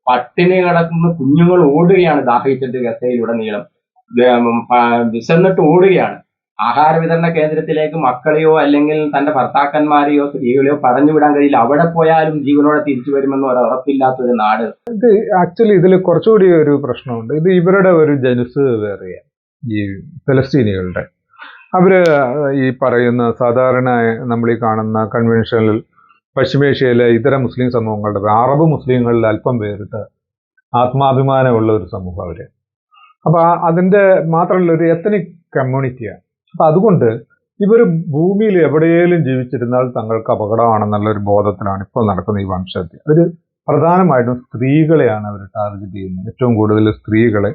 പട്ടിണി കിടക്കുന്ന കുഞ്ഞുങ്ങൾ ഓടുകയാണ് ദാഹിച്ചിട്ട് ഗസയിലുടനീളം. വിശന്നിട്ട് ഓടുകയാണ്. ആഹാര വിതരണ കേന്ദ്രത്തിലേക്ക് മക്കളെയോ അല്ലെങ്കിൽ തന്റെ ഭർത്താക്കന്മാരെയോ സ്ത്രീകളെയോ പറഞ്ഞു വിടാൻ കഴിയില്ല. അവിടെ പോയാലും ജീവനോടെ തിരിച്ചു വരുമെന്ന് ഒരു ഉറപ്പില്ലാത്ത ഒരു നാട് ആക്ച്വലി ഇതിൽ കുറച്ചുകൂടി ഒരു പ്രശ്നമുണ്ട്. ഇത് ഇവരുടെ ഒരു ജനുസ് വേറെയാണ് ഈ ഫലസ്തീനികളുടെ. അവർ ഈ പറയുന്ന സാധാരണ നമ്മൾ ഈ കാണുന്ന കൺവെൻഷനിൽ പശ്ചിമേഷ്യയിലെ ഇതര മുസ്ലിം സമൂഹങ്ങളുടെ അറബ് മുസ്ലിങ്ങളിൽ അല്പം വേറിട്ട് ആത്മാഭിമാനമുള്ള ഒരു സമൂഹം അവർ. അപ്പൊ അതിന്റെ മാത്രമല്ല ഒരു എത്തനിക് കമ്മ്യൂണിറ്റിയാണ് അപ്പൊ അതുകൊണ്ട് ഇവർ ഭൂമിയിൽ എവിടെയെങ്കിലും ജീവിച്ചിരുന്നാൽ തങ്ങൾക്ക് അപകടമാണെന്നുള്ള ഒരു ബോധത്തിലാണ് ഇപ്പോൾ നടക്കുന്ന ഈ വംശഹത്യ. അവർ പ്രധാനമായിട്ടും സ്ത്രീകളെയാണ് അവർ ടാർഗറ്റ് ചെയ്യുന്നത്. ഏറ്റവും കൂടുതൽ സ്ത്രീകളെ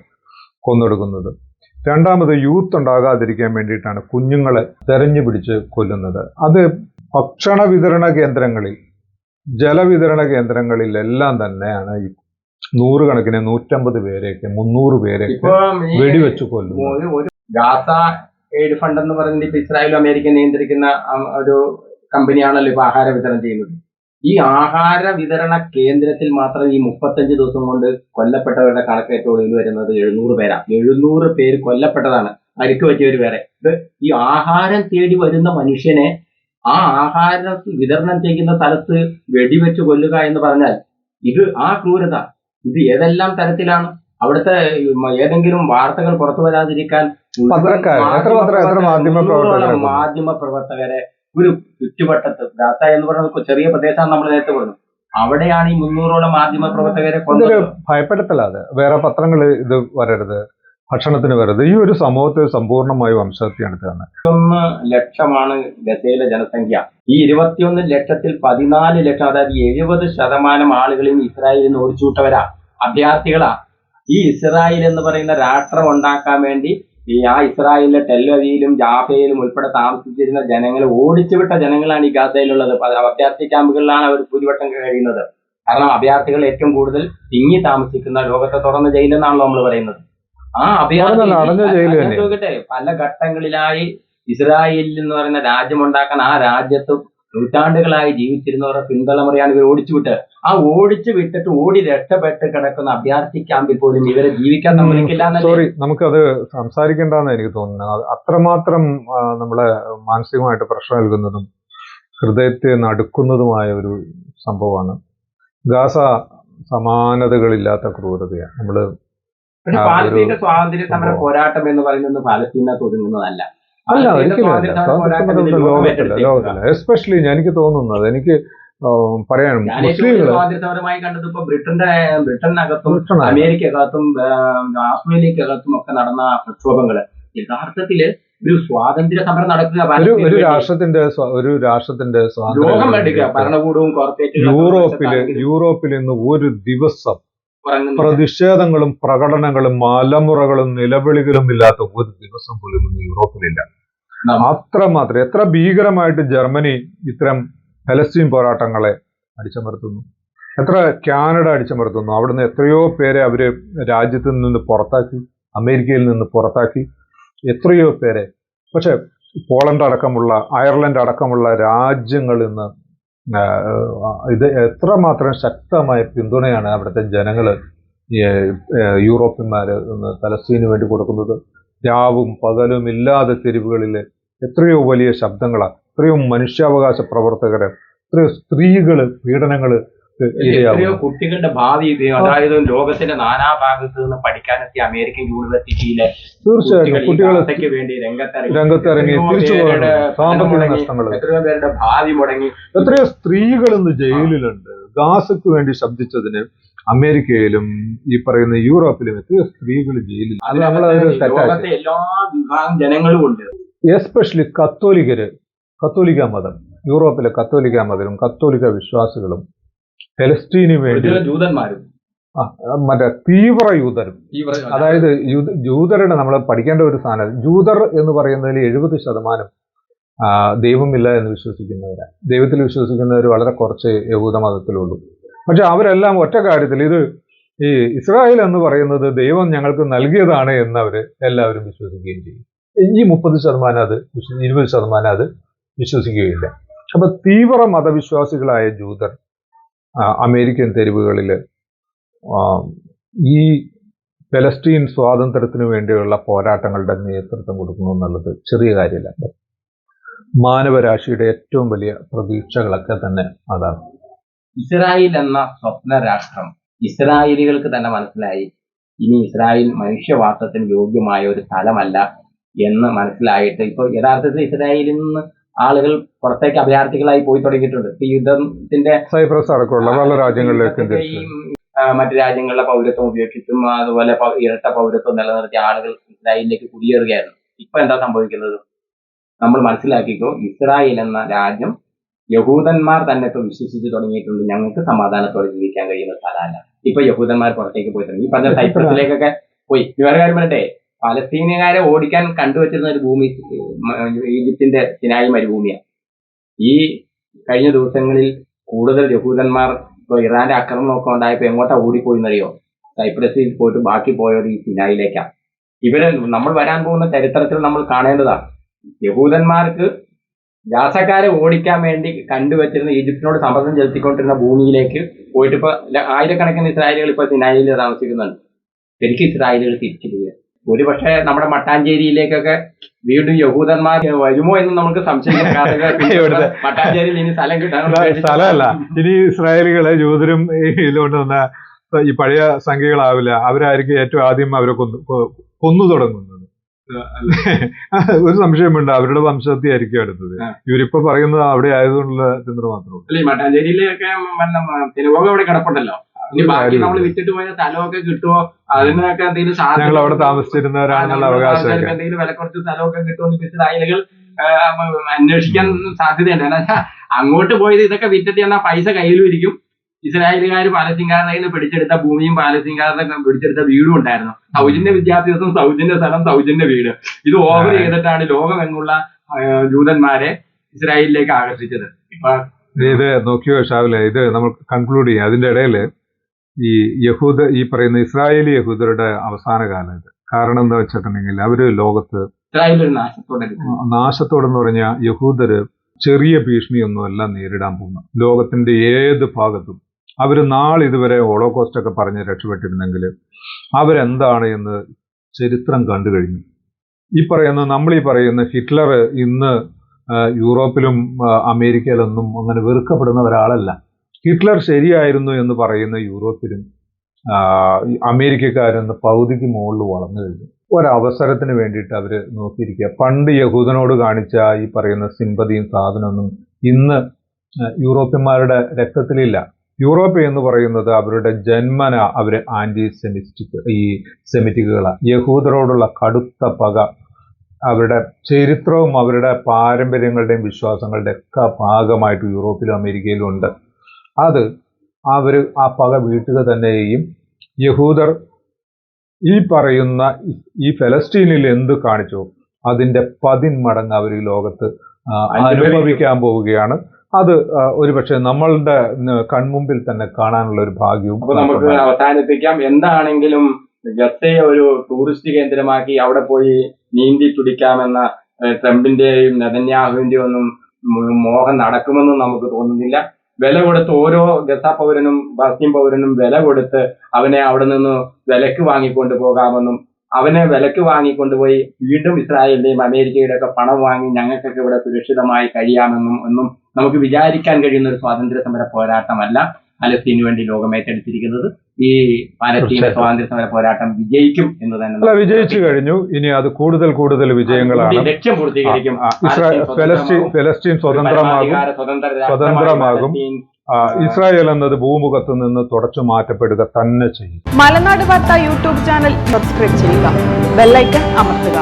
കൊന്നൊടുക്കുന്നത്. രണ്ടാമത് യൂത്ത് ഉണ്ടാകാതിരിക്കാൻ വേണ്ടിയിട്ടാണ് കുഞ്ഞുങ്ങളെ തെരഞ്ഞു പിടിച്ച് കൊല്ലുന്നത്. അത് ഭക്ഷണ വിതരണ കേന്ദ്രങ്ങളിൽ ജലവിതരണ കേന്ദ്രങ്ങളിലെല്ലാം തന്നെയാണ് ഈ നൂറുകണക്കിന് നൂറ്റമ്പത് പേരെയൊക്കെ മുന്നൂറ് പേരെയൊക്കെ വെടിവെച്ച് കൊല്ലുന്നത്. എയ്ഡ് ഫണ്ട് എന്ന് പറയുന്നത് ഇപ്പൊ ഇസ്രായേലും അമേരിക്ക നിയന്ത്രിക്കുന്ന ഒരു കമ്പനിയാണല്ലോ ഇപ്പൊ ആഹാര വിതരണം ചെയ്യുന്നത്. ഈ ആഹാര വിതരണ കേന്ദ്രത്തിൽ മാത്രം ഈ മുപ്പത്തഞ്ച് ദിവസം കൊണ്ട് കൊല്ലപ്പെട്ടവരുടെ കണക്കേറ്റോടിൽ വരുന്നത് എഴുന്നൂറ് പേരാണ് എഴുന്നൂറ് പേര് കൊല്ലപ്പെട്ടതാണ്. അരിക്ക് പറ്റിയവർ വേറെ. ഇത് ഈ ആഹാരം തേടി വരുന്ന മനുഷ്യനെ ആ ആഹാരം വിതരണം ചെയ്യുന്ന സ്ഥലത്ത് വെടിവെച്ച് കൊല്ലുക എന്ന് പറഞ്ഞാൽ ഇത് ആ ക്രൂരത. ഇത് ഏതെല്ലാം തരത്തിലാണ്? അവിടുത്തെ ഏതെങ്കിലും വാർത്തകൾ പുറത്തു വരാതിരിക്കാൻ മാധ്യമ പ്രവർത്തകരെ ഒരു ചുറ്റുവട്ടത്ത് ഗാസ എന്ന് പറഞ്ഞ ചെറിയ പ്രദേശമാണ് നമ്മൾ നേരത്തെ പറഞ്ഞു. അവിടെയാണ് ഈ മുന്നൂറോളം മാധ്യമ പ്രവർത്തകരെ ഭയപ്പെടുത്തലാതെ വേറെ പത്രങ്ങൾ ഇത് വരരുത്. ഭക്ഷണത്തിന് വരരുത്. ഈ ഒരു സമൂഹത്തെ സമ്പൂർണമായി വംശഹത്യാണ് തന്നെ. ലക്ഷമാണ് ഗസയിലെ ജനസംഖ്യ. ഈ ഇരുപത്തിയൊന്ന് ലക്ഷത്തിൽ പതിനാല് ലക്ഷം അതായത് എഴുപത് ശതമാനം ആളുകളും ഇസ്രായേലിൽ നിന്ന് ഓടിച്ചുവിട്ടവരാ അഭയാർത്ഥികളാ. ഈ ഇസ്രായേൽ എന്ന് പറയുന്ന രാഷ്ട്രം ഉണ്ടാക്കാൻ വേണ്ടി ഈ ആ ഇസ്രായേലിലെ ടെല്ലവിയിലും ജാഫയിലും ഉൾപ്പെടെ താമസിച്ചിരുന്ന ജനങ്ങളെ ഓടിച്ചുവിട്ട ജനങ്ങളാണ് ഈ ഗാസയിലുള്ളത്. അഭയാർത്ഥി ക്യാമ്പുകളിലാണ് അവർ ഭൂരിപക്ഷം കഴിയുന്നത്. കാരണം അഭയാർത്ഥികൾ ഏറ്റവും കൂടുതൽ തിങ്ങി താമസിക്കുന്ന ലോകത്തെ തുറന്ന ജയിലെന്നാണല്ലോ നമ്മൾ പറയുന്നത്. ആ അഭയാർത്ഥി പല ഘട്ടങ്ങളിലായി ഇസ്രായേലിൽ എന്ന് പറയുന്ന രാജ്യം രാജ്യമുണ്ടാക്കാൻ ആ രാജ്യത്ത് നൂറ്റാണ്ടുകളായി ജീവിച്ചിരുന്നവരുടെ പിന്തലമുറയാണ് ഇവർ ഓടിച്ചു വിട്ട് ആ ഓടിച്ചു വിട്ടിട്ട് ഓടി രക്ഷപ്പെട്ട് കിടക്കുന്ന അഭ്യാർത്ഥി ക്യാമ്പിൽ പോലും ഇവരെ ജീവിക്കാൻ സമ്മതിക്കില്ല സോറി നമുക്കത് സംസാരിക്കേണ്ടെന്ന് എനിക്ക് തോന്നുന്നത്. അത്രമാത്രം നമ്മളെ മാനസികമായിട്ട് പ്രശ്നം നൽകുന്നതും ഹൃദയത്തെ നടുക്കുന്നതുമായ ഒരു സംഭവമാണ്. ഗാസ സമാനതകളില്ലാത്ത ക്രൂരതയാണ്. നമ്മൾ പാലസ്തീന്റെ സ്വാതന്ത്ര്യ സമര പോരാട്ടം എന്ന് പറയുന്നത് പാലസ്തീനകത്ത് ഒതുങ്ങുന്നതല്ല. അല്ല ഒരിക്കലും ലോകത്തില്ല ലോകത്തില്ല എസ്പെഷ്യലി എനിക്ക് തോന്നുന്നത് എനിക്ക് പറയാൻ ഞാൻ ഏറ്റവും വലിയ മുസ്ലിങ്ങൾ സ്വാതന്ത്ര്യ സമരമായി കണ്ടത് ഇപ്പൊ ബ്രിട്ടന്റെ ബ്രിട്ടനകത്തും. അമേരിക്കകത്തും ഓസ്ട്രേലിയക്കകത്തും ഒക്കെ നടന്ന പ്രക്ഷോഭങ്ങൾ യഥാർത്ഥത്തിൽ ഒരു സ്വാതന്ത്ര്യ സമരം നടക്കുക ഒരു. രാഷ്ട്രത്തിന്റെ ഒരു രാഷ്ട്രത്തിന്റെ ലോകം സ്വാതന്ത്ര്യം ഭരണകൂടവും കോർപ്പറേറ്റുകളും യൂറോപ്പിൽ യൂറോപ്പിൽ ഇന്ന് ഒരു ദിവസം. പ്രതിഷേധങ്ങളും പ്രകടനങ്ങളും മലമുറകളും നിലവിളികളും ഇല്ലാത്ത ഒരു ദിവസം പോലും ഇന്ന് യൂറോപ്പിലില്ല. അത്രമാത്രം എത്ര ഭീകരമായിട്ട് ജർമ്മനി ഇത്തരം ഫലസ്തീൻ പോരാട്ടങ്ങളെ അടിച്ചമർത്തുന്നു. എത്ര കാനഡ അടിച്ചമർത്തുന്നു. അവിടുന്ന് എത്രയോ പേരെ അവർ രാജ്യത്ത് നിന്ന് പുറത്താക്കി അമേരിക്കയിൽ നിന്ന് പുറത്താക്കി എത്രയോ പേരെ. പക്ഷെ പോളണ്ട് അടക്കമുള്ള അയർലൻഡ് അടക്കമുള്ള രാജ്യങ്ങൾ ഇന്ന് ഇത് എത്രമാത്രം ശക്തമായ പിന്തുണയാണ് അവിടുത്തെ ജനങ്ങൾ യൂറോപ്യന്മാർ പലസ്തീന് വേണ്ടി കൊടുക്കുന്നത്? രാവും പകലും ഇല്ലാതെ തെരുവുകളിൽ എത്രയോ വലിയ ശബ്ദങ്ങളാണ് എത്രയോ മനുഷ്യാവകാശ പ്രവർത്തകർ എത്രയോ സ്ത്രീകൾ പീഡനങ്ങൾ എത്രയോ കുട്ടികളുടെ ഭാവി ഇത് അതായത് ലോകത്തിന്റെ നാനാഭാഗത്ത് നിന്ന് പഠിക്കാനെത്തിയ അമേരിക്കൻ യൂണിവേഴ്സിറ്റിയിലെ ഗാസയ്ക്ക് വേണ്ടി രംഗത്തിറങ്ങി. രംഗത്തിറങ്ങി. എത്രയോ പേരുടെ ഭാവി മുടങ്ങി. എത്രയോ സ്ത്രീകൾ ഇന്ന് ജയിലിലുണ്ട്. ഗാസക്ക് വേണ്ടി ശബ്ദിച്ചതിന് അമേരിക്കയിലും ഈ പറയുന്ന യൂറോപ്പിലും എത്രയോ സ്ത്രീകൾ ജയിലിൽ. അത് തെറ്റാക്കി. എല്ലാ വിഭാഗം ജനങ്ങളും ഉണ്ട്. എസ്പെഷ്യലി കത്തോലിക്കര് കത്തോലിക്ക മതം. യൂറോപ്പിലെ കത്തോലിക്ക മതവും കത്തോലിക്ക വിശ്വാസികളും ഫലസ്തീന് വേണ്ടി ജൂതന്മാരും. മറ്റേ തീവ്ര യൂതരും. അതായത് യൂത- ജൂതരുടെ നമ്മൾ പഠിക്കേണ്ട ഒരു സാധനം. ജൂതർ എന്ന് പറയുന്നതിൽ എഴുപത് ശതമാനം ദൈവമില്ല എന്ന് വിശ്വസിക്കുന്നവരാണ് ദൈവത്തിൽ വിശ്വസിക്കുന്നവർ വളരെ കുറച്ച് യഹൂദ മതത്തിലുള്ളൂ. പക്ഷെ അവരെല്ലാം ഒറ്റ കാര്യത്തിൽ ഇത് ഈ ഇസ്രായേൽ എന്ന് പറയുന്നത് ദൈവം ഞങ്ങൾക്ക് നൽകിയതാണ് എന്നവർ എല്ലാവരും വിശ്വസിക്കുകയും ചെയ്യും. ഈ മുപ്പത് ശതമാനം അത് ഇരുപത് ശതമാനം അത് വിശ്വസിക്കുകയില്ല. അപ്പൊ തീവ്ര മതവിശ്വാസികളായ ജൂതർ അമേരിക്കൻ തെരുവുകളിൽ ഈ പലസ്തീൻ സ്വാതന്ത്ര്യത്തിനു വേണ്ടിയുള്ള പോരാട്ടങ്ങളുടെ നേതൃത്വം കൊടുക്കുന്നു എന്നുള്ളത് ചെറിയ കാര്യമല്ല. മാനവരാശിയുടെ ഏറ്റവും വലിയ പ്രതീക്ഷകളൊക്കെ തന്നെ അതാണ്. ഇസ്രായേൽ എന്ന സ്വപ്ന രാഷ്ട്രം ഇസ്രായേലികൾക്ക് തന്നെ മനസ്സിലായി. ഇനി ഇസ്രായേൽ മനുഷ്യവാസത്തിന് യോഗ്യമായ ഒരു സ്ഥലമല്ല എന്ന് മനസ്സിലായിട്ട് ഇപ്പൊ യഥാർത്ഥത്തിൽ ഇസ്രായേലിൽ നിന്ന് ആളുകൾ പുറത്തേക്ക് അഭയാർത്ഥികളായി പോയി തുടങ്ങിയിട്ടുണ്ട്. ഇപ്പൊ യുദ്ധത്തിന്റെ സൈപ്രസ് അടക്കമുള്ള പല രാജ്യങ്ങളിലേക്ക് മറ്റു രാജ്യങ്ങളിലെ പൗരത്വം ഉപേക്ഷിച്ചും അതുപോലെ ഇരട്ട പൗരത്വം നിലനിർത്തിയ ആളുകൾ ഇസ്രായേലിലേക്ക് കുടിയേറുകയായിരുന്നു. ഇപ്പൊ എന്താ സംഭവിക്കുന്നത്? നമ്മൾ മനസ്സിലാക്കിക്കോ ഇസ്രായേൽ എന്ന രാജ്യം യഹൂദന്മാർ തന്നെ ഇപ്പൊ വിശ്വസിച്ച് തുടങ്ങിയിട്ടുണ്ട്. ഞങ്ങൾക്ക് സമാധാനത്തോടെ ജീവിക്കാൻ കഴിയുന്ന സ്ഥലമല്ല. ഇപ്പൊ യഹൂദന്മാർ പുറത്തേക്ക് പോയിട്ടുണ്ട് തുടങ്ങി. ഈ പറഞ്ഞ സൈപ്രസിലേക്കൊക്കെ പോയി. വേറെ കാര്യം പറയട്ടെ. പലസ്തീനുകാരെ ഓടിക്കാൻ കണ്ടുവച്ചിരുന്ന ഒരു ഭൂമി ഈജിപ്തിന്റെ സിനായി മരുഭൂമിയാണ് ഈ കഴിഞ്ഞ ദിവസങ്ങളിൽ കൂടുതൽ യഹൂദന്മാർ ഇപ്പൊ ഇറാന്റെ ആക്രമണമൊക്കെ ഉണ്ടായപ്പോ എങ്ങോട്ടാ ഓടിപ്പോയി എന്നറിയോ? സൈപ്രസിൽ പോയിട്ട് ബാക്കി പോയത് ഈ സിനായിലേക്കാണ് ഇവർ നമ്മൾ വരാൻ പോകുന്ന ചരിത്രത്തിൽ നമ്മൾ കാണേണ്ടതാണ് യഹൂദന്മാർക്ക് രാസക്കാരെ ഓടിക്കാൻ വേണ്ടി കണ്ടുവച്ചിരുന്ന ഈജിപ്തിനോട് സമ്മർദ്ദം ചെലുത്തിക്കൊണ്ടിരുന്ന ഭൂമിയിലേക്ക് പോയിട്ട് ഇപ്പൊ ആയിരക്കണക്കിന് ഇസ്രായേലുകൾ ഇപ്പൊ സിനായിൽ താമസിക്കുന്നുണ്ട്. ശരിക്കും ഇസ്രായേലുകൾ തിരിച്ചു പോവുക ഒരു പക്ഷേ നമ്മുടെ മട്ടാഞ്ചേരിയിലേക്കൊക്കെ വീണ്ടും യഹൂദന്മാർ വരുമോ എന്ന് നമുക്ക് സംശയം? മട്ടാഞ്ചേരിയിൽ ഇനി സ്ഥലം കിട്ടാനുള്ള സ്ഥലമല്ല. ഇനി ഇസ്രായേലികളെ ജൂതരും ഇതിലുകൊണ്ട് വന്ന ഈ പഴയ സംഖ്യകളാവില്ല. അവരായിരിക്കും ഏറ്റവും ആദ്യം അവരെ കൊന്നു കൊന്നു തുടങ്ങുന്നത്. ഒരു സംശയമുണ്ട്. അവരുടെ വംശത്തെ ആയിരിക്കും അടുത്തത്. ഇവരിപ്പൊ പറയുന്നത് അവിടെ ആയതുകൊണ്ടുള്ള ചിന്ത മാത്രമേ മട്ടാഞ്ചേരിയിലൊക്കെ കിടപ്പുണ്ടല്ലോ. ഇനി ബാക്കി നമ്മൾ വിറ്റിട്ട് പോയ സ്ഥലമൊക്കെ കിട്ടുമോ അതിനൊക്കെ എന്തെങ്കിലും ഞങ്ങൾ അവിടെ താമസിച്ചിരുന്നവരാണെന്നുള്ള അവകാശം എന്തെങ്കിലും വില കുറച്ച് സ്ഥലമൊക്കെ കിട്ടുമെന്ന് എന്ന് ഇസ്രായേലുകൾ ആ, അന്വേഷിക്കാൻ സാധ്യതയുണ്ട്. അങ്ങോട്ട് പോയത് ഇതൊക്കെ വിറ്റിട്ട് എന്നാൽ പൈസ കയ്യിലും ഇരിക്കും. ഇസ്രായേലുകാർ പാലസ്തീൻകാരുടെ കയ്യിൽ പിടിച്ചെടുത്ത ഭൂമിയും പാലസ്തീൻകാരുടെ പിടിച്ചെടുത്ത വീടും ഉണ്ടായിരുന്നു. സൗജന്യ വിദ്യാഭ്യാസം സൗജന്യ സ്ഥലം സൗജന്യ വീട്. ഇത് ഓവർ ചെയ്തിട്ടാണ് ലോകമെങ്ങുള്ള ജൂതന്മാരെ ഇസ്രായേലിലേക്ക് ആകർഷിച്ചത്. ഇപ്പൊ ഇത് നോക്കിയോ ഷാവിലെ ഇത് നമ്മൾ കൺക്ലൂഡ് ചെയ്യാം. അതിന്റെ ഇടയിൽ ഈ യഹൂദ ഈ പറയുന്ന ഇസ്രായേലി യഹൂദരുടെ അവസാന കാലം ഇത്. കാരണം എന്താ വെച്ചിട്ടുണ്ടെങ്കിൽ അവർ ലോകത്ത് നാശത്തോടെന്ന് പറഞ്ഞാൽ യഹൂദര് ചെറിയ ഭീഷണിയൊന്നുമല്ല നേരിടാൻ പോകുന്നത്. ലോകത്തിന്റെ ഏത് ഭാഗത്തും. അവർ നാളിതുവരെ ഹോളോകോസ്റ്റ് ഒക്കെ പറഞ്ഞ് രക്ഷപ്പെട്ടിരുന്നെങ്കിൽ അവരെന്താണ് എന്ന് ചരിത്രം കണ്ടു കഴിഞ്ഞു. ഈ പറയുന്ന നമ്മൾ ഈ പറയുന്ന ഹിറ്റ്ലർ ഇന്ന് യൂറോപ്പിലും അമേരിക്കയിലൊന്നും അങ്ങനെ വെറുക്കപ്പെടുന്ന ഒരാളല്ല. ഹിറ്റ്ലർ ശരിയായിരുന്നു എന്ന് പറയുന്ന യൂറോപ്പിലും അമേരിക്കക്കാരെന്ന് പകുതിക്ക് മുകളിൽ വളർന്നു കഴിഞ്ഞു. ഒരവസരത്തിന് വേണ്ടിയിട്ട് അവർ നോക്കിയിരിക്കുക. പണ്ട് യഹൂദനോട് കാണിച്ച ഈ പറയുന്ന സിമ്പതിയും സാധനമൊന്നും ഇന്ന് യൂറോപ്യന്മാരുടെ രക്തത്തിലില്ല. യൂറോപ്പ് എന്ന് പറയുന്നത് അവരുടെ ജന്മന അവർ ആന്റി സെമിസ്റ്റിക് ഈ സെമിറ്റിക്കുകളാണ് യഹൂദരോടുള്ള കടുത്ത പക അവരുടെ ചരിത്രവും അവരുടെ പാരമ്പര്യങ്ങളുടെയും വിശ്വാസങ്ങളുടെയും ഒക്കെ ഭാഗമായിട്ട് യൂറോപ്പിലും അമേരിക്കയിലും ഉണ്ട്. അത് അവർ ആ പക വീട്ടുക തന്നെ ചെയ്യും യഹൂദർ ഈ പറയുന്ന ഈ- ഫലസ്റ്റീനിൽ ഫലസ്തീനിൽ എന്ത് കാണിച്ചോ? അതിന്റെ പതിന്മടങ്ങ് അവർ ഈ ലോകത്ത് അനുഭവിക്കാൻ പോവുകയാണ്. അത് ഒരുപക്ഷെ നമ്മളുടെ കൺമുമ്പിൽ തന്നെ കാണാനുള്ള ഒരു ഭാഗ്യവും നമുക്ക്. അവസാനിപ്പിക്കാം. എന്താണെങ്കിലും ഗസയെ ഒരു ടൂറിസ്റ്റ് കേന്ദ്രമാക്കി അവിടെ പോയി നീന്തി തുടിക്കാമെന്ന ട്രംപിന്റെയും നെതന്യാഹുവിന്റെയും ഒന്നും മോഹം നടക്കുമെന്നും നമുക്ക് തോന്നുന്നില്ല. വില കൊടുത്ത് ഓരോ ഗസ പൗരനും പശ്ചിം പൗരനും വില കൊടുത്ത് അവനെ അവിടെ നിന്ന് വിലക്ക് വാങ്ങിക്കൊണ്ട് പോകാമെന്നും അവനെ വിലക്ക് വാങ്ങിക്കൊണ്ടുപോയി വീണ്ടും ഇസ്രായേലിന്റെയും അമേരിക്കയുടെ ഒക്കെ പണം വാങ്ങി ഞങ്ങൾക്കൊക്കെ ഇവിടെ സുരക്ഷിതമായി കഴിയാമെന്നും ഒന്നും നമുക്ക് വിചാരിക്കാൻ കഴിയുന്ന ഒരു സ്വാതന്ത്ര്യ സമര പോരാട്ടമല്ല. പലസ്തീനു വേണ്ടി ലോകം ഏറ്റെടുത്തിരിക്കുന്നത് ഈ പാലസ്തീന. സ്വാതന്ത്ര്യ സമര പോരാട്ടം വിജയിക്കും എന്ന് തന്നെ അല്ല വിജയിച്ചു കഴിഞ്ഞു. ഇനി അത് കൂടുതൽ കൂടുതൽ വിജയങ്ങളാണ്. ലക്ഷ്യം പൂർത്തീകരിക്കും. ഫലസ്തീൻ സ്വതന്ത്രമാകും. സ്വതന്ത്രമാകും. ഇസ്രായേൽ എന്നത് ഭൂമുഖത്ത് നിന്ന് തുടച്ചു മാറ്റപ്പെടുക തന്നെ ചെയ്യും. മലനാട് വാർത്ത യൂട്യൂബ് ചാനൽ സബ്സ്ക്രൈബ് ചെയ്യുക. ബെല്ലൈക്കൺ അമർത്തുക.